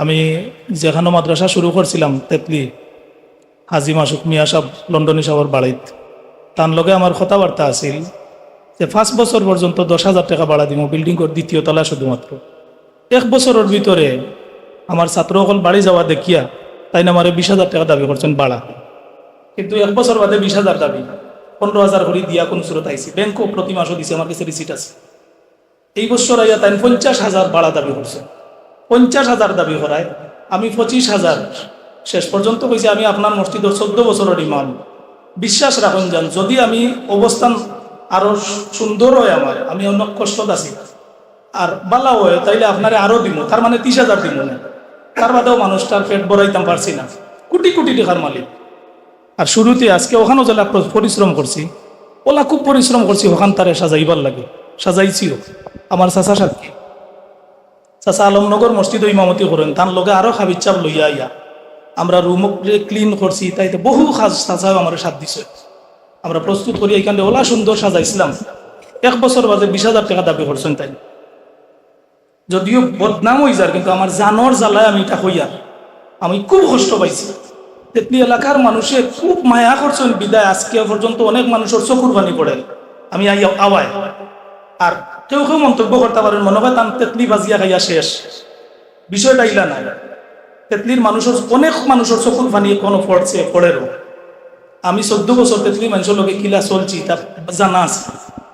আমি যেখানে মাদ্রাসা শুরু করছিলাম, তেতলি, হাজি মাসুক মিয়া সাহ লন্ডনী সাহর বাড়িত। তার লগে আমার কথাবার্তা আছিল যে পাঁচ বছর পর্যন্ত দশ হাজার টাকা ভাড়া দিব বিল্ডিং দ্বিতীয় তলা শুধুমাত্র। এক বছরের ভিতরে আমার ছাত্রসকল বাড়ি যাওয়া দেখিয়া তাই না আমার বিশ হাজার টাকা দাবি করছেন ভাড়া। কিন্তু এক বছর বাদে বিশ হাজার দাবি, পনেরো হাজার করে দিয়া কোন সুরত আইসি ব্যাংকও প্রতি মাসও দিছে, আমার কাছে রিসিট আছে। এই বছর আইয়া তাই পঞ্চাশ হাজার ভাড়া দাবি করছে। পঞ্চাশ হাজার দাবি করায়। আমি পঁচিশ হাজার। শেষ পর্যন্ত কইছি আমি আপনার মসজিদের চোদ্দ বছরের ইমাম। বিশ্বাস রাখুন যান, যদি আমি অবস্থান আরও সুন্দর হয় আমার, আমি অনেক কষ্টত আছি। আর বালা হয়, তাইলে আপনারে আরও দিব তার মানে ত্রিশ হাজার দিব না। তার বাদেও মানুষটার পেট বড়াইতাম পারছি না। কোটি কোটি টাকার মালিক। আর শুরুতে আজকে ওখানেও জেলা পরিশ্রম করছি, ওলা খুব পরিশ্রম করছি, ওখান তারে সাজাইবার লাগে। সাজাইছিও। আমার চাচা সাক্ষী চাচা আলমনগর মসজিদ ইমামতি করেন তার লগে আরও খাবির চাপ লইয়া আইয়া আমরা রুম ক্লিন করছি তাইতে বহু সাজ চাচাও আমার সাথ দিছে। আমরা প্রস্তুত করি এখানে ওলা সুন্দর সাজাইছিলাম এক বছর বাদে বিশ হাজার টাকা দাবি করছেন তাই। যদিও বদনাম হয়ে যার কিন্তু আমার জানর জ্বালায় আমি এটা হইয়া আমি খুব কষ্ট পাইছি। তেতলি এলাকার মানুষে খুব মায়া করছেন বিদায়, আজকে পর্যন্ত অনেক মানুষের চকুর পানি পড়ে আমি আওয়ায় আর কেউ কেউ মন্তব্য করতে পারেন, মনে হয় তান তেতলি বাজিয়া খাইয়া শেষ। বিষয়টা ইলা নাই। তেতলির মানুষের অনেক মানুষের চকুর পানি এখনও পড়ছে পড়েরও আমি চোদ্দ বছর তেতলি মানুষের লোকে কিলা চলছি তা জানা আছে।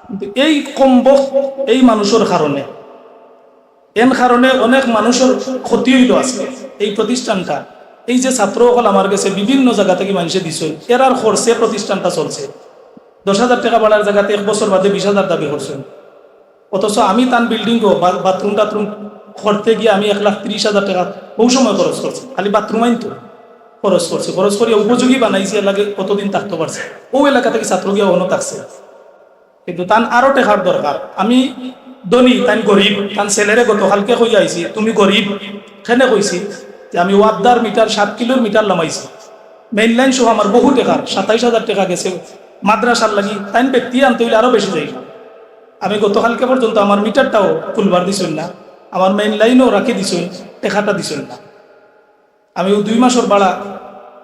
কিন্তু এই কম্ব, এই মানুষের কারণে, এন কারণে অনেক মানুষের ক্ষতি হইল আজকে এই প্রতিষ্ঠানটা। এই যে ছাত্রসকল আমার কাছে বিভিন্ন জায়গা থেকে মানুষে দিছে, এরার খরচে প্রতিষ্ঠানটা চলছে। দশ হাজার টাকা বাড়ার জায়গাতে এক বছর বাদে বিশ হাজার দাবি করছেন। অথচ আমি তান বিল্ডিংও বাথরুম টাথরুম করতে গিয়ে আমি এক লাখ ত্রিশ হাজার টাকা বহু সময় খরচ করছি খালি বাথরুম আইন তো খরচ করছি খরচ করিয়া উপযোগী বানাইছি লাগে কতদিন থাকতে পারছে ও এলাকা থেকে ছাত্র গিয়ে অন্য থাকছে কিন্তু তান আরও টেকার দরকার আমি ধনী, তান গরিব তান ছেলেরে গতকালকে কই আইছি তুমি গরিব সেনে কইছি যে আমি ওয়াবদার মিটার সাত কিলোর মিটার লামাইছি। মেইন লাইন সহ আমার বহু টেকার সাতাইশ হাজার টাকা গেছে। মাদ্রাসার লাগি তাইন ব্যক্তি আনতে হইলে আরও বেশি যাই আমি গতকালকে পর্যন্ত আমার মিটারটাও ফুলবার দিছেন না, আমার মেইন লাইনও রাখি দিছেন টেকাটা দিছেন না। আমি দুই মাসের ভাড়া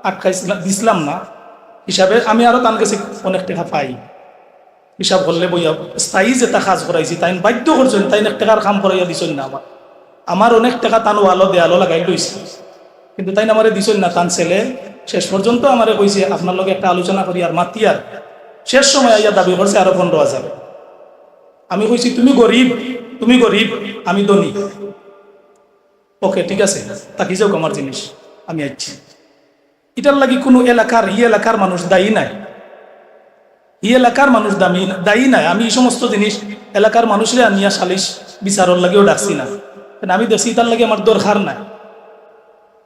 আটকাইছিলাম দিছিলাম না। হিসাবে আমি আরও তান কাছে অনেক টাকা পাই। হিসাব করলে বইয়া স্থায়ী যেটা কাজ করাইছি তাই বাধ্য করছেন তাই এক টাকার কাম করাইয়া দিছেন না আমার আমার অনেক টাকা তান ওয়ালো দেয়ালো লাগাই লইছে। কিন্তু তাই আমারে দিছেন না, তান ছেলে শেষ পর্যন্ত আমারে কইছে, আপনার লগে একটা আলোচনা করি আর মাতি আর। শেষ সময় আইয়া দাবি করছে আরও পনেরো হাজার। আমি কইছি তুমি গরিব তুমি গরিব, আমি ধনী। ওকে ঠিক আছে, তাকি যাও আমার জিনিস, আমি আইছি। এটার লাগি কোনো এলাকার, ই এলাকার মানুষ দায়ী নাই। ই এলাকার মানুষ দামি, দায়ী নাই। আমি এই সমস্ত জিনিস এলাকার মানুষরে আনিয়া সালিশ বিচারর লাগেও ডাকছি না। আমি দেখছি তার লাগে আমার দরকার নাই।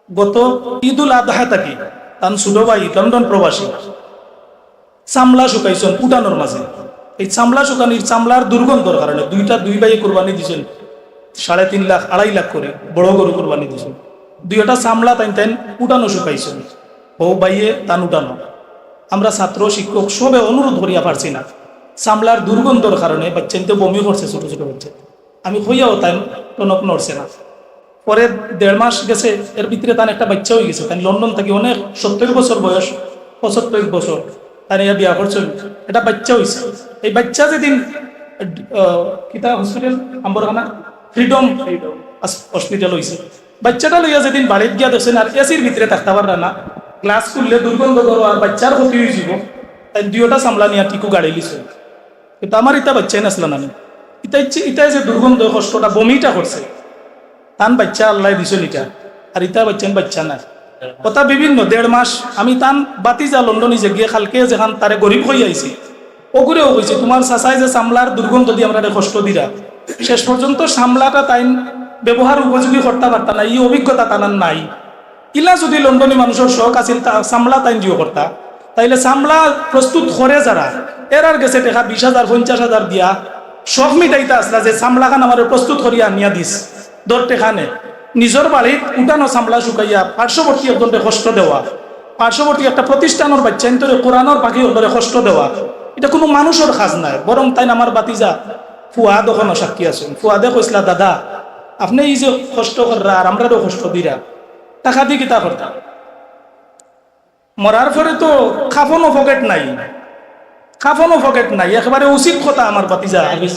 গত ঈদুল আদহা থাকি তান সুডবাই লন্ডন প্রবাসী, চামলা শুকাইছেন উঠানোর মাঝে। এই চামলা শুকানির চামলার দুর্গন্ধর কারণে দুইটা দুই ভাই কোরবানি দিছেন। সাড়ে তিন লাখ, আড়াই লাখ করে বড় গরু কোরবানি দিছেন। দুইটা চামলা তাই তাই উঠানো শুকাইছেন। বউ বাইয়ে তান উঠানো আমরা ছাত্র, শিক্ষক সবে অনুরোধ করিয়া পারছি না। চামলার দুর্গন্ধর কারণে বাচ্চাইতে বমি করছে, ছোট ছোট বাচ্চা। আমি হইয়াও তাই টনক নড়ছে না। পরে দেড় মাস গেছে, এর ভিতরে তার একটা বাচ্চা হয়ে গেছে। তাই লন্ডন থেকে অনেক সত্তর বছর বয়স, পঁচাত্তর বছর। তার ইয়া বিয়া করছেন এটা বাচ্চা হয়েছে এই বাচ্চা যেদিন কিতা হসপিটাল আম্বরখানা? ফ্রিডম হসপিটাল হয়েছে বাচ্চাটা লইয়া যেদিন বাড়িতে গিয়া দেখছেন, আর এসির ভিতরে থাকতে পাররা না। গ্লাস খুললে দুর্গন্ধ করো আর বাচ্চার ক্ষতি হয়ে যাব তাই দুইটা সামলা নিয়ে টিকু গাড়ি লিছে। কিন্তু আমার ইটা বাচ্চাই নাসলা না ইটা ইচ্ছে ইটাই যে দুর্গন্ধ, কষ্টটা, বমিটা করছে। তান বাচ্চা আল্লাহ দিছিল ইটা। আর ইটা বাচ্চা বাচ্চা না কথা বিভিন্ন, দেড় মাস আমি তান বাতি যা লন্ডনে যে গিয়ে খালকে যেখান তারে গরিব হয়ে আইছি, ওগুরেও কইছে, তোমার চাচাই যে সামলার দুর্গন্ধ দিয়ে আমরা কষ্ট দিরা, শেষ পর্যন্ত সামলাটা তাই ব্যবহার উপযোগী করতে পারতা না এই অভিজ্ঞতা তানার নাই। ইলা যদি লন্ডনী মানুষের শখ আছিল, তা সামলা তাই দিও করতা। তাইলে সামলা প্রস্তুত করে যারা এরার গেছে দেখা বিশ হাজার, পঞ্চাশ হাজার দিয়া শখ মিটাইতে আসলা যে সামলা খান আমার প্রস্তুত করিয়া আনিয়া দিস। দর টেখানে নিজের বাড়িত উঠানো সামলা শুকাইয়া পার্শ্ববর্তী একজনকে কষ্ট দেওয়া। পার্শ্ববর্তী একটা প্রতিষ্ঠানের বাচ্চা কোরআনের পাখি ওদের কষ্ট দেওয়া। এটা কোনো মানুষের কাজ নাই বরং তাই আমার বাতিজা ফুয়াদ ওখানে সাক্ষী আছেন ফুয়াদে কইসলা দাদা, আপনি এই যে কষ্ট কররা আর আমরারও কষ্ট দিরা টাকা দিয়ে কিতা করতাম মরার পরে তো খাফনও পকেট নাই। খাফনও পকেট নাই একেবারে উচিত কথা আমার বাতিজা হাফিজ।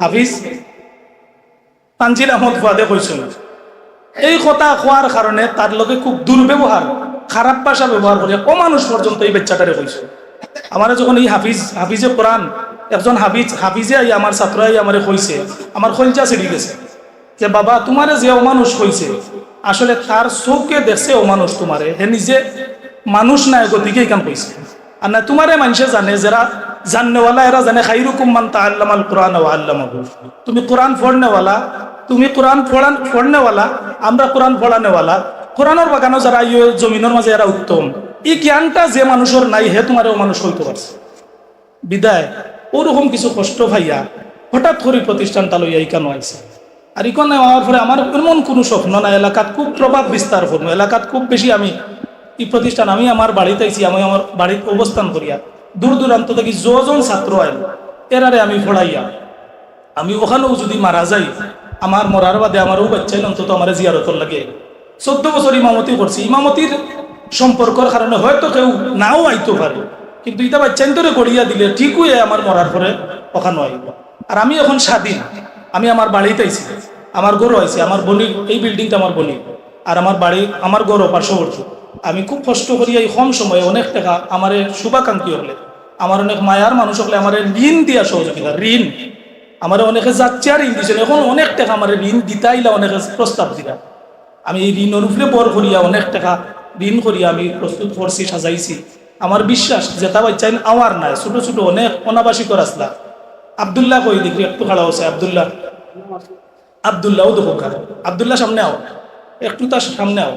হাফিজ তানজিল আহমদ ফুয়াদে কৈছিল। এই কথা কোয়ার কারণে তার লগে খুব দুর্ব্যবহার, খারাপ ভাষা ব্যবহার করে অমানুষ পর্যন্ত এই বাচ্চাটারে কইছে। আমার যখন এই হাফিজ, হাফিজে কোরআন, একজন হাফিজ, হাফিজে আই আমার ছাত্রাই আমারে কইছে, আমার খলচা ছিড়ি গেছে, যে বাবা তোমারে যে অমানুষ কইছে, আসলে তার চৌকে দেখছে অমানুষ তোমারে হে নিজে মানুষ নাই গতিকে কাম কইছে। আর না, তোমারে মানুষে জানে, যারা জাননেওয়ালা, এরা জানে, খাইরুকুম মান তাআল্লামাল কোরআন ওয়া আল্লামাহু। তুমি কোরআন পড়নেওয়ালা তুমি কোরআন পড়ান পড়নেওয়ালা, আমরা কোরআন পড়ানেওয়ালা। কোরআনের বাগানো যারা ইয়ে জমিনের মাঝে এরা উত্তম। এই জ্ঞানটা যে মানুষের নাই, হে তোমারও মানুষ হইতে পারছে। বিদায়। ওরকম কিছু কষ্ট ভাইয়া, হঠাৎ করে প্রতিষ্ঠানটা লইয়া ইকানো আইছে? আর ইকানো হওয়ার পরে আমার এমন কোনো স্বপ্ন না এলাকাত খুব প্রভাব বিস্তার করব। এলাকাত খুব বেশি আমি, এই প্রতিষ্ঠান আমি আমার বাড়িতে আইছি, আমি আমার বাড়িতে অবস্থান করিয়া। দূর দূরান্ত থেকে যজন ছাত্র আইল, এরারে আমি পড়াইয়া। আমি ওখানেও যদি মারা যাই আমার মরার বাদে আমারও বাচ্চাই অন্তত আমার জিয়ারতর লাগে। চোদ্দ বছর ইমামতি করছি। ইমামতির সম্পর্কর কারণে হয়তো কেউ নাও আইতে পারে। কিন্তু ইটা বাচ্চান্তরে গড়িয়া দিলে ঠিকই আমার মরার পরে ওখানে আইব আর আমি এখন স্বাধীন। আমি আমার বাড়িতে আইছি, আমার গরু আইছি, আমার বলির এই বিল্ডিংটা আমার বলি আর আমার বাড়ি, আমার গরু পার্শ্ববর্তী আমি খুব কষ্ট করি এই কম সময়ে অনেক টাকা আমার শুভাকাঙ্ক্ষী হলে, আমার অনেক মায়ার মানুষ হলে আমার ঋণ দিয়া সহযোগিতা, ঋণ। আমার অনেকে যাচ্ছে আর ঋণ দিয়েছিল এখন অনেক টাকা আমার ঋণ দিতাইলা অনেকে প্রস্তাব দিলা আমি এই ঋণ উপরে বর করিয়া অনেক টাকা ঋণ করিয়া আমি প্রস্তুত করছি, সাজাইছি। আমার বিশ্বাস যে যেটা বাচ্চাইন আমার নাই। ছোট ছোট অনেক অনাবাসিক আসলা। আবদুল্লাহ কই দেখি, একটু খাড়া হচ্ছে আবদুল্লাহ। আবদুল্লাহও দেখো খাড়া। আবদুল্লাহ সামনে আও। একটু তার সামনে আও।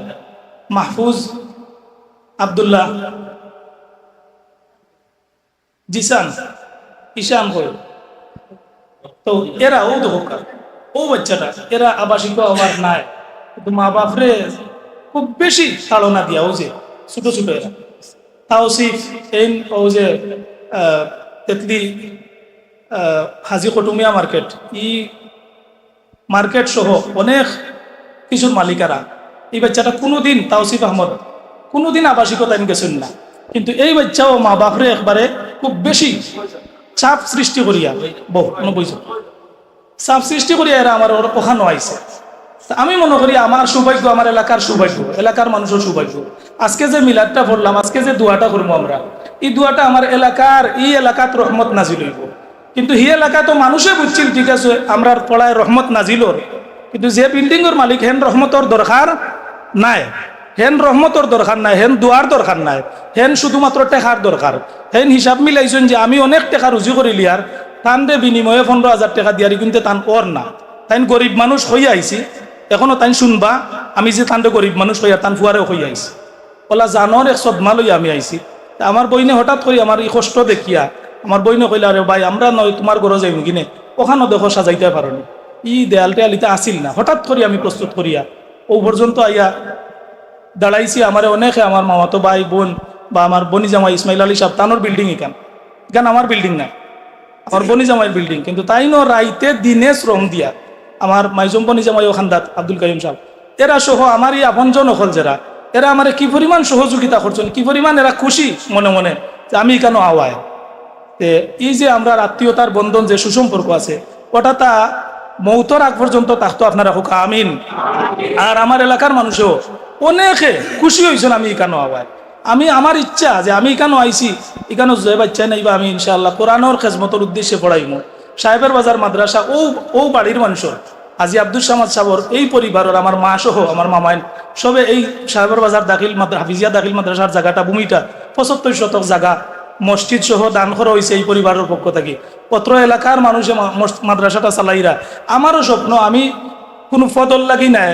মাহফুজ, আবদুল্লাহ। জিসান, ঈশান কই? তো এরা ও ও বাচ্চাটা এরা আবাসিক আমার নাই। কিন্তু মা খুব বেশি তাড়না দিয়া ও যে, ছোট ছোট এরা। তাওসিফ এই ও যে তেতলি হাজি কটুমিয়া মার্কেট। ই মার্কেট সহ অনেক কিছুর মালিকারা এই বাচ্চাটা কোনোদিন তাওসিফ আহমদ, কোনোদিন আবাসিকতা গেছেন না। কিন্তু এই বাচ্চাও মা বাপরে একবারে খুব বেশি চাপ সৃষ্টি করিয়া বহু বুঝছ চাপ সৃষ্টি করিয়া এরা আমার ওর ওখানো আইছে আমি মনে করি আমার সৌভাগ্য, আমার এলাকার সৌভাগ্য, এলাকার মানুষের সৌভাগ্য। আজকে যে মিলাদটা পড়লাম, আজকে যে দুয়াটা করব আমরা, এই দুয়াটা আমার এলাকার, এই এলাকাত রহমত নাজিল হইব। কিন্তু হি এলাকা তো মানুষে বুঝছিল, ঠিক আছে আমরা পড়ায় রহমত নাজিলর কিন্তু যে বিল্ডিংয়ের মালিক হেন রহমতর দরকার নাই। হেন রহমতর দরকার নাই, হেন দুয়ার দরকার নাই, হেন শুধুমাত্র টেকার দরকার। হেন হিসাব মিলাইছেন যে আমি অনেক টাকা রুজি করিলি আর তান দে বিনিময়ে পনেরো হাজার টাকা দিয়ারি কিন্তু তান ওর না। তাইন গরিব মানুষ হইয়া আইছি, এখনও তাই শুনবা, আমি যে তান্ডে গরিব মানুষ হইয়া তান ফুয়ারে হইয়া আইছি। ওলা জানর এক সদমা লইয়া আমি আইছি। আমার বইনে হঠাৎ করে আমার এই কষ্ট দেখিয়া, আমার বইনে কইলা, আরে ভাই, আমরা নয়, তোমার ঘরে যাইব কিনে ওখানেও দেখো সাজাইতে পারনি ই দেয়াল টেয়াল ইটা আসিল না। হঠাৎ করি আমি প্রস্তুত করিয়া, ও পর্যন্ত আইয়া দাঁড়াইছি, আমার অনেকে আমার মামাতো ভাই, বোন বা আমার বনি জামাই ইসমাইল আলী সাহেব, তানোর বিল্ডিং এখান এখান আমার বিল্ডিং না? আমার বনি জামাইয়ের বিল্ডিং কিন্তু তাই ন রাইতে দিনে শ্রম দিয়া আমার মাইজম বনি জামাই ওখানদাত আব্দুল কাইম সাহেব, এরা সহ আমার এই আপনজন অকল যারা, এরা আমার কি পরিমাণ সহযোগিতা করছেন, কি পরিমাণ এরা খুশি মনে মনে, যে আমি কেন আওয়ায়? তে এই যে আমরা আত্মীয়তার বন্ধন, যে সুসম্পর্ক আছে, ওটা তা মৌতর আগ পর্যন্ত তাহতো আপনারা হোক, আমিন। আর আমার এলাকার মানুষও অনেকে খুশি হয়েছেন আমি এখানে আওয়ায় আমি আমার ইচ্ছা যে আমি এখানে আইছি এখানে যে বাচ্চা নাইবা আমি ইনশাআল্লাহ কোরআনোর খেজমতর উদ্দেশ্যে পড়াইমু। সাহেবের বাজার, মাদ্রাসা, ও ও বাড়ির মানুষের আজি আব্দুল সামাদ সাবর, এই পরিবারের আমার মা সহ আমার মামাইন সবে এই সাহেবের বাজার দাখিল মাদ্রা, হাফিজিয়া দাখিল মাদ্রাসার জায়গাটা, ভূমিটা পঁচাত্তর শতক জায়গা, মসজিদ সহ দান করা হয়েছে এই পরিবারের পক্ষ থেকে। পত্র এলাকার মানুষে মাদ্রাসাটা চালাইরা, আমারও স্বপ্ন আমি কোনো ফদল লাগি নাই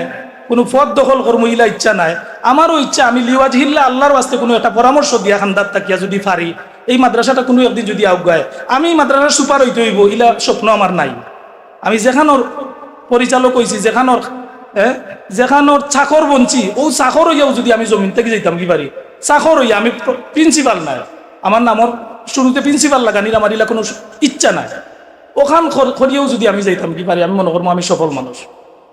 কোনো পদ দখল করব ইলা ইচ্ছা নাই। আমারও ইচ্ছা, আমি লিওয়াজ হিল্লা আল্লাহর বাস্তে কোনো একটা পরামর্শ দিয়া খান্দার তাকিয়া যদি পারি, এই মাদ্রাসাটা কোনো একদিন যদি আউগায় আমি মাদ্রাসার সুপার হইতে হইব, ইলা স্বপ্ন আমার নাই। আমি যেখানোর পরিচালক হয়েছি যেখানোর হ্যাঁ যেখানোর চাকর বঞ্চি ও চাকর হইয়াও যদি আমি জমিন থেকে যাইতাম, কি পারি? চাকর হইয়া আমি প্রিন্সিপাল নাই। আমার নামর শুরুতে প্রিন্সিপাল লাগানির আমার ইলা কোনো ইচ্ছা নাই। ওখান করিয়েও যদি আমি যাইতাম, কি পারি? আমি মনে করব আমি সফল মানুষ।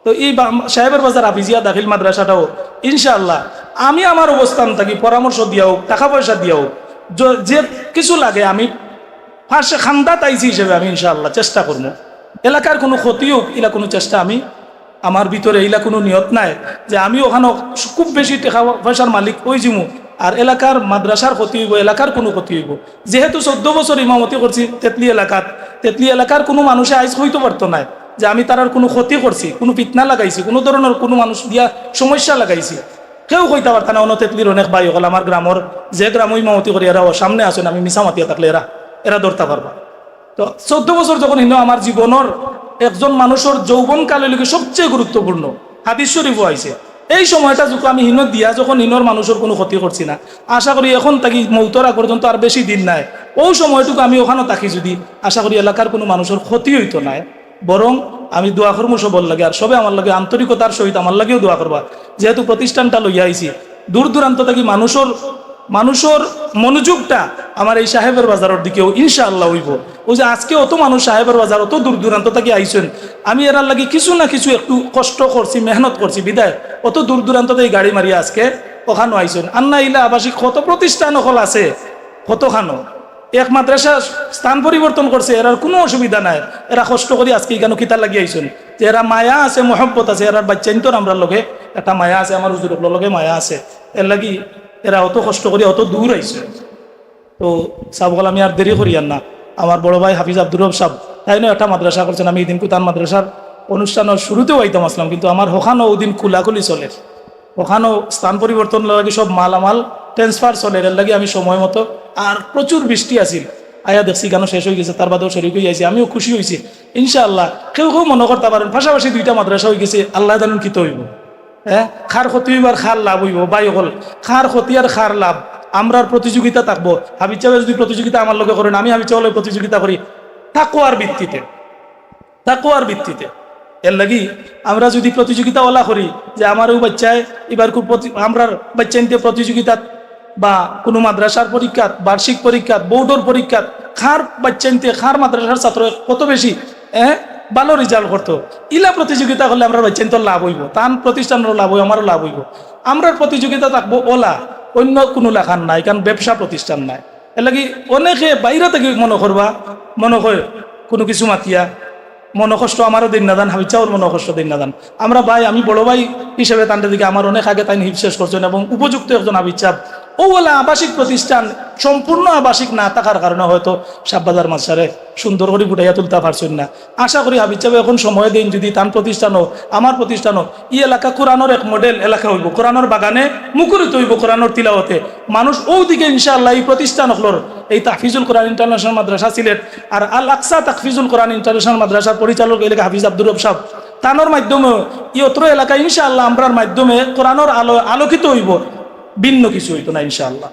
তো এই সাহেবের বাজার আফিজিয়া দাখিল মাদ্রাসাটাও, ইনশাআল্লাহ। আমি আমার অবস্থান থাকি, পরামর্শ দিয়া হোক, টাকা পয়সা দিয়া হোক, য- কিছু লাগে আমি ফার্স্টে খান্দাত আইসি হিসেবে আমি ইনশাআল্লাহ চেষ্টা করব। এলাকার কোনো ক্ষতি হোক এলা কোনো চেষ্টা আমি, আমার ভিতরে এইলা কোনো নিয়ত নাই যে আমি ওখানে খুব বেশি টাকা পয়সার মালিক ওই জিমু, আর এলাকার মাদ্রাসার ক্ষতি হইব, এলাকার কোনো ক্ষতি হইব। যেহেতু চোদ্দ বছর ইমামতি করছি, তেতলি এলাকাত, তেতলি এলাকার কোনো মানুষে আইজ হইতে পারতো না যে আমি তার কোনো ক্ষতি করছি, কোনো পিতনা লাগাইছি, কোনো ধরনের কোনো মানুষ দিয়া সমস্যা লাগাইছি। কেউ কইতে পারত না অন্য তেতলির অনেক ভাই হল আমার গ্রামর, যে গ্রাম ইমামতি করি এরা সামনে আসেন, আমি মিশা মাতিয়া থাকলে এরা এরা ধরতে পারবা। তো চোদ্দ বছর যখন হিন্দু আমার জীবনের একজন মানুষের যৌবন কালের লোকে সবচেয়ে গুরুত্বপূর্ণ, হাদিস শরীফ আইছে। এই সময়টা যখন আমি হিনত দিয়া যখন হিনর মানুষের কোনো ক্ষতি করছি না, আশা করি এখন তাকি মৌতর পর্যন্ত আর বেশি দিন নাই। ওই সময়টুকু আমি ওখানে থাকি যদি, আশা করি এলাকার কোনো মানুষের ক্ষতি হইতো নাই। বরং আমি দোয়া করব সবর লাগে। আর সবে আমার লাগে আন্তরিকতার সহিত আমার লাগেও দোয়া করবা। যেহেতু প্রতিষ্ঠানটা লইয়া আইছি, দূর দূরান্ত থাকি মানুষের মানুষের মনোযোগটা আমার এই সাহেবের বাজারের দিকেও ইনশাআল্লাহ হইব। ওই যে আজকে অত মানুষ সাহেবের বাজার, অত দূর দূরান্ত থেকে আইসেন আমি এরার লাগি কিছু না কিছু একটু কষ্ট করছি, মেহনত করছি, বিদায়। অত দূর দূরান্ত থেকে গাড়ি মারি আজকে ওখানো আইসেন আন্না ইলা আবাসিক কত প্রতিষ্ঠান অকল আছে, কতখানো? এক মাদ্রাসা স্থান পরিবর্তন করছে এরার কোনো অসুবিধা নাই। এরা কষ্ট করে আজকে কেন কিতা লাগি আইসেন যে এরা মায়া আছে, মহব্বত আছে, এরার বাচ্চাইন তোর আমরা লগে। একটা মায়া আছে, আমার হুজুর লগে মায়া আছে। এর লাগি এরা অত কষ্ট করে অত দূর আইছে। তো সাবগল আমি আর দেরি করি আর না। আমার বড় ভাই হাফিজ আব্দুর রব সাহ তাই না, একটা মাদ্রাসা করছেন। আমি দিন কুতান মাদ্রাসার অনুষ্ঠানের শুরুতেও আইতাম আসলাম, কিন্তু আমার ওখানেও ওদিন খোলাখুলি চলে। ওখানেও স্থান পরিবর্তন লাগে সব মালামাল ট্রান্সফার চলে। এর লাগে আমি সময় মতো আর প্রচুর বৃষ্টি আছিল। আয়া দেখছি গান শেষ হয়ে গেছে, তার বাদেও শরীর হয়ে আইছি আমিও খুশি হয়েছি ইনশাআল্লাহ, কেউ কেউ মনে করতে পারেন, পাশাপাশি দুইটা মাদ্রাসা হয়ে গেছে, আল্লাহ জানুন কিত হইব। হ্যাঁ? খার ক্ষতি হইব আর খার লাভ হইব বাই হল খার ক্ষতি আর খার লাভ, আমরার প্রতিযোগিতা থাকব। হাবিজ চাবে যদি প্রতিযোগিতা আমার লগে করেন, আমি হাবিজ চাওয়ালে প্রতিযোগিতা করি। তাকুয়ার ভিত্তিতে তাকুয়ার ভিত্তিতে। এর লাগি আমরা যদি প্রতিযোগিতা ওলা করি, যে আমারও বাচ্চায়, এবার খুব আমরার বাচ্চা নিতে প্রতিযোগিতাত বা কোনো মাদ্রাসার পরীক্ষাত বার্ষিক পরীক্ষাত বোর্ডের পরীক্ষাত খার বাচ্চা নিতে খার মাদ্রাসার ছাত্র কত বেশি হ্যাঁ? ভালো রেজাল্ট করতো। ইলা প্রতিযোগিতা করলে আমরা বাচ্চা নিতে লাভ হইব। তান প্রতিষ্ঠানেরও লাভ হইব, আমারও লাভ হইব। আমরার প্রতিযোগিতা থাকব ওলা, অন্য কোনো লেখান নাই, কারণ ব্যবসা প্রতিষ্ঠান নাই। এর লাগি অনেকে বাইরে থেকে মনে করবা, মনে হয় কোনো কিছু মাতিয়া মনকষ্ট আমারও দিন না দান হাবিচাওর মনকষ্ট দিন না দান। আমরা ভাই, আমি বড় ভাই হিসেবে তান্ডে দিকে আমার অনেক আগে তাই হিপ শেষ করছেন এবং উপযুক্ত একজন আবিচাপ ও বলে আবাসিক প্রতিষ্ঠান সম্পূর্ণ আবাসিক না থাকার কারণে হয়তো সাববাজার মাছারে সুন্দর করে ফুটাইয়া তুলতে পারছেন না। আশা করি হাবিচাবে এখন সময় দিন, যদি তান প্রতিষ্ঠানও আমার প্রতিষ্ঠানও ই এলাকা কোরআনের এক মডেল এলাকা হইব। কোরআনের বাগানে মুখরিত হইব কোরআনের তিলাওতে মানুষ দিকে ইনশাআল্লাহ এই প্রতিষ্ঠান হলোর এই তাহফিজুল কোরআন ইন্টারন্যাশনাল মাদ্রাসা সিলেট আর আল আকসা তাহফিজুল কোরআন ইন্টারন্যাশনাল মাদ্রাসার পরিচালক এলাকা হাফিজ আব্দুর রব সাহ তানোর মাধ্যমে ই অত্র এলাকা ইনশাআল্লাহ আমরার মাধ্যমে কোরআনের আলো আলোকিত হইব। ভিন্ন কিছু হইতো না ইনশাআল্লাহ।